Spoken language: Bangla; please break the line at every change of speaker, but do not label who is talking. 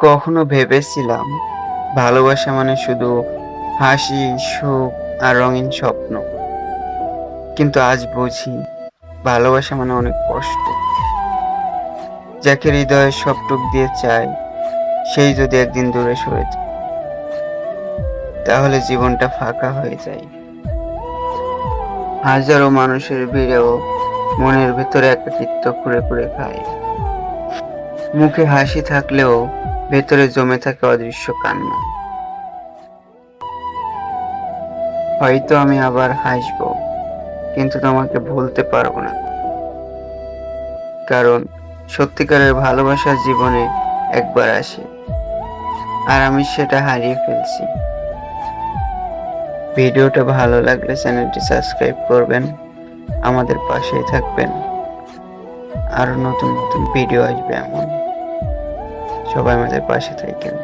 কখনো ভেবেছিলাম ভালোবাসা মানে শুধু হাসি, সুখ আর রঙিন স্বপ্ন। কিন্তু আজ বুঝি ভালোবাসা মানে অনেক কষ্ট। যাকে হৃদয়ের সবটুক দিয়ে চাই সেই যদি একদিন দূরে সরে যায়, তাহলে জীবনটা ফাঁকা হয়ে যায়। হাজারো মানুষের ভিড়েও মনের ভেতরে একাকিত্ব খুঁড়ে খুঁড়ে খায়। মুখে হাসি থাকলেও ভেতরে জমে থাকে অদৃশ্য কান্না। হয়তো আমি আবার হাসবো, কিন্তু তোমাকে ভুলতে পারব না। কারণ সত্যিকারের ভালোবাসা জীবনে একবার আসে, আর আমি সেটা হারিয়ে ফেলছি। ভিডিওটা ভালো লাগলে চ্যানেলটি সাবস্ক্রাইব করবেন, আমাদের পাশেই থাকবেন। আরও নতুন নতুন ভিডিও আসবে এমন। সবাই আমাদের পাশে থাকেন।